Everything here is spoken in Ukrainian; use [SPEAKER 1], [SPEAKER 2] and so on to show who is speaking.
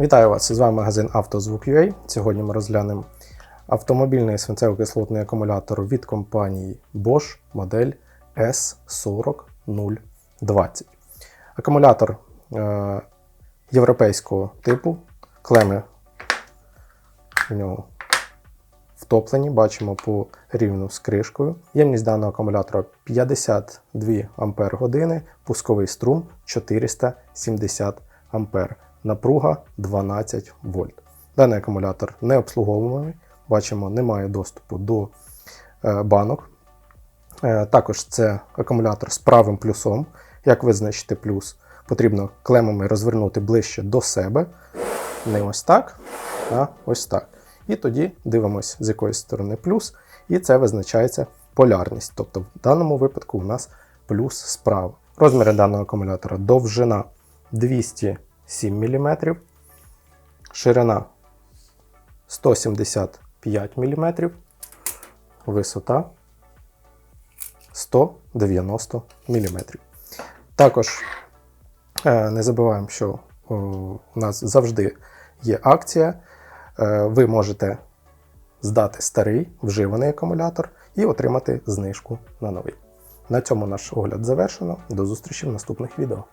[SPEAKER 1] Вітаю вас! З вами магазин «Автозвук.UA». Сьогодні ми розглянемо автомобільний свинцево-кислотний акумулятор від компанії Bosch модель S40020. Акумулятор е- європейського типу, клеми в нього втоплені, бачимо по рівну з кришкою. Ємність даного акумулятора 52 Ампер години, пусковий струм 470 Ампер, напруга 12 вольт. Даний акумулятор не обслуговуваний, бачимо, немає доступу до е, банок. Е, Також це акумулятор з правим плюсом. Як визначити плюс? Потрібно клемами розвернути ближче до себе. Не ось так, а ось так. І тоді дивимося, з якої сторони плюс, і це визначається полярність. Тобто в даному випадку у нас плюс справа. Розміри даного акумулятора довжина 207 мм, ширина 175 мм, висота 190 мм. Також е, не забуваємо, що у нас завжди є акція. Е, Ви можете здати старий вживаний акумулятор і отримати знижку на новий. На цьому наш огляд завершено. До зустрічі в наступних відео.